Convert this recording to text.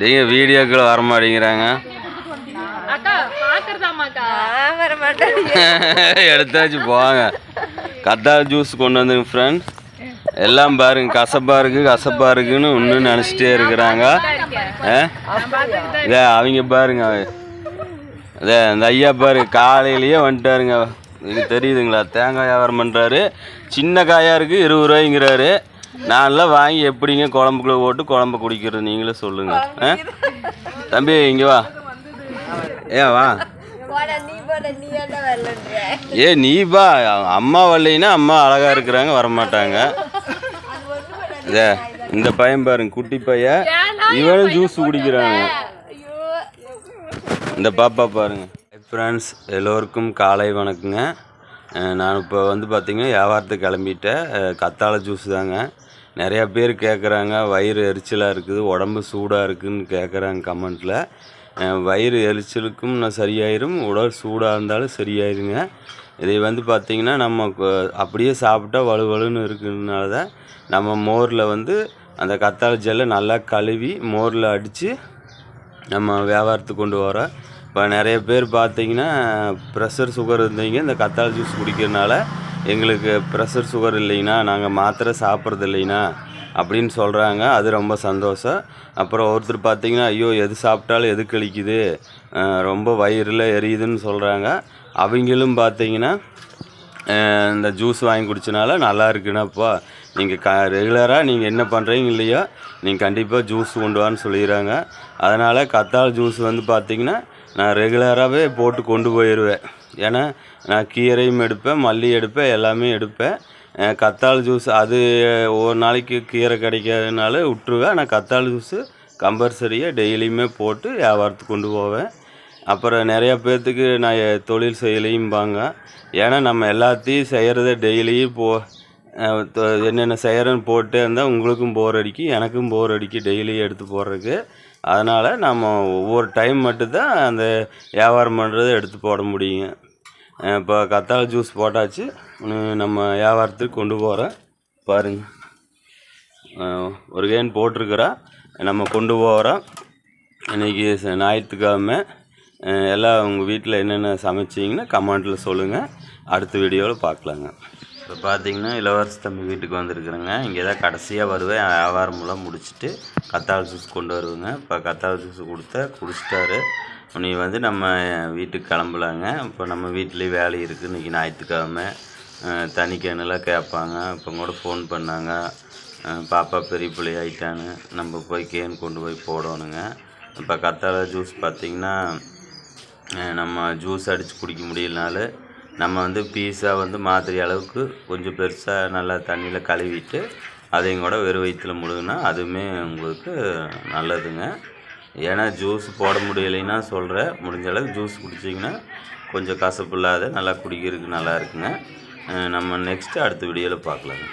நீங்க வீடியோக்குள்ள வர மாட்டேங்கிறாங்க. எடுத்தாச்சு போவாங்க கத்தாழை ஜூஸ் கொண்டு வந்துருங்க ஃப்ரெண்ட் எல்லாம் பாருங்க கசப்பா இருக்கு கசப்பா இருக்குன்னு இன்னும் நினச்சிட்டே இருக்கிறாங்க. ஆ? இதே அவங்க பாருங்க இதே இந்த ஐயா பாரு காலையிலேயே வந்துட்டாருங்க. தெரியுதுங்களா? தேங்காய் வியாபாரம் பண்ணுறாரு சின்ன காயாக இருக்குது இருபது ரூபாய்ங்கிறாரு. நான்லாம் வாங்கி எப்படிங்க குழம்புக்குள்ள போட்டு குழம்பு குடிக்கிறது? நீங்களே சொல்லுங்கள் தம்பி இங்கே வா. ஏன் வா. ஏ நீ பா அம்மா வரலைன்னா அம்மா அழகா இருக்கிறாங்க வரமாட்டாங்க. இதே இந்த பையன் பாருங்க குட்டி பையன். இவனும் ஜூஸ் குடிக்கிறாங்க. இந்த பாப்பா பாருங்க. ஃப்ரெண்ட்ஸ் எல்லோருக்கும் காலை வணக்கங்க. நான் இப்போ வந்து பார்த்திங்கன்னா வியாபாரத்துக்கு கிளம்பிட்டேன். கத்தாழை ஜூஸ் தாங்க. நிறையா பேர் கேட்குறாங்க வயிறு எரிச்சலாக இருக்குது உடம்பு சூடாக இருக்குதுன்னு கேட்குறாங்க கமெண்ட்டில் வயிறு எரிச்சலுக்கும் நான் சரியாயிரும் உடல் சூடாக இருந்தாலும் சரியாயிருங்க. இதை வந்து பார்த்திங்கன்னா நம்ம அப்படியே சாப்பிட்டா வலுவலுன்னு இருக்கிறதுனால தான் நம்ம மோரில் வந்து அந்த கத்தாழை ஜெல்லை நல்லா கழுவி மோரில் அடித்து நம்ம வியாபாரத்துக்கு கொண்டு வரோம். இப்போ நிறைய பேர் பார்த்தீங்கன்னா ப்ரெஷர் சுகர் இருந்தீங்க இந்த கத்தாழை ஜூஸ் குடிக்கிறதுனால எங்களுக்கு ப்ரெஷர் சுகர் இல்லைங்கண்ணா நாங்கள் மாத்திரை சாப்பிட்றது இல்லைங்கண்ணா அப்படின்னு சொல்கிறாங்க அது ரொம்ப சந்தோஷம். அப்புறம் ஒருத்தர் பார்த்தீங்கன்னா ஐயோ எது சாப்பிட்டாலும் எது கழிக்குது? ரொம்ப வயிறில் எரியுதுன்னு சொல்கிறாங்க அவங்களும் பார்த்தீங்கன்னா இந்த ஜூஸ் வாங்கி குடிச்சனால நல்லா இருக்குன்னாப்பா நீங்கள் க ரெகுலராக நீங்கள் என்ன பண்ணுறீங்க இல்லையோ நீங்கள் கண்டிப்பாக ஜூஸ் கொண்டு வான்னு சொல்லிடுறாங்க. அதனால் கத்தாழை ஜூஸ் வந்து பார்த்தீங்கன்னா நான் ரெகுலராகவே போட்டு கொண்டு போயிடுவேன் ஏன்னா நான் கீரையும் எடுப்பேன் மல்லி எடுப்பேன் எல்லாமே எடுப்பேன். அஹ் கத்தாழை ஜூஸ் அது ஒரு நாளைக்கு கீரை கிடைக்காதனால விட்டுருவேன். ஆனால் கத்தாழை ஜூஸு கம்பல்சரியாக டெய்லியுமே போட்டு வியாபாரத்துக்கு கொண்டு போவேன். அப்புறம் நிறையா பேர்த்துக்கு நான் தொழில் செய்யலையும்பாங்க. ஏன்னா நம்ம எல்லாத்தையும் செய்கிறத டெய்லியும் போ என்னென்ன செய்கிறேன்னு போட்டு இருந்தால் உங்களுக்கும் போர் அடிக்கும் எனக்கும் போர் அடிக்கும் டெய்லி எடுத்து போடுறதுக்கு. அதனால் நம்ம ஒவ்வொரு டைம் மட்டும்தான் அந்த வியாபாரம் பண்ணுறதை எடுத்து போட முடியுங்க இப்போ கத்தாழை ஜூஸ் போட்டாச்சு நம்ம வியாபாரத்துக்கு கொண்டு போகிறேன் பாருங்கள் ஒரு கேன் போட்டிருக்கிறா நம்ம கொண்டு போகிறோம் இன்றைக்கி ஞாயிற்றுக்கிழமை. எல்லாம் உங்கள் வீட்டில் என்னென்ன சமைச்சிங்கன்னா கமெண்ட்டில் சொல்லுங்கள் அடுத்த வீடியோவில் பார்க்கலாங்க. இப்போ பார்த்தீங்கன்னா இளவரசி தம்பி வீட்டுக்கு வந்திருக்குறேங்க. இங்கே தான் கடைசியாக வருவேன். வியாபாரமெல்லாம் முடிச்சுட்டு கத்தாழை ஜூஸ் கொண்டு வருவேங்க. இப்போ கத்தாழை ஜூஸ் கொடுத்தா குடிச்சிட்டாரு. நீ வந்து நம்ம வீட்டுக்கு கிளம்பலாங்க. இப்போ நம்ம வீட்லேயே வேலை இருக்குது. இன்றைக்கி ஞாயிற்றுக்கிழமை. தனி கேனெல்லாம் கேட்பாங்க. இப்போ கூட ஃபோன் பண்ணாங்க. பாப்பா பெரிய பிள்ளை ஆகிட்டான்னு நம்ம போய் கேன் கொண்டு போய் போடணுங்க. இப்போ கத்தாழை ஜூஸ் பார்த்திங்கன்னா நம்ம ஜூஸ் அடித்து குடிக்க முடியலனாலும் நம்ம வந்து பீஸா வந்து மாத்திரை அளவுக்கு கொஞ்சம் பெருசாக நல்லா தண்ணியில் கழுவிட்டு அதையும் கூட வெறும் வயிற்றில் முழுகுனா அதுவுமே உங்களுக்கு நல்லதுங்க. ஏன்னா ஜூஸ் போட முடியலைன்னா சொல்கிறேன் முடிஞ்ச அளவுக்கு ஜூஸ் குடிச்சிங்கன்னா கொஞ்சம் கசப்பு இல்லாத நல்லா குடிக்கிறதுக்கு நல்லா இருக்குங்க. நம்ம நெக்ஸ்ட்டு அடுத்த வீடியோவில் பார்க்கலாங்க.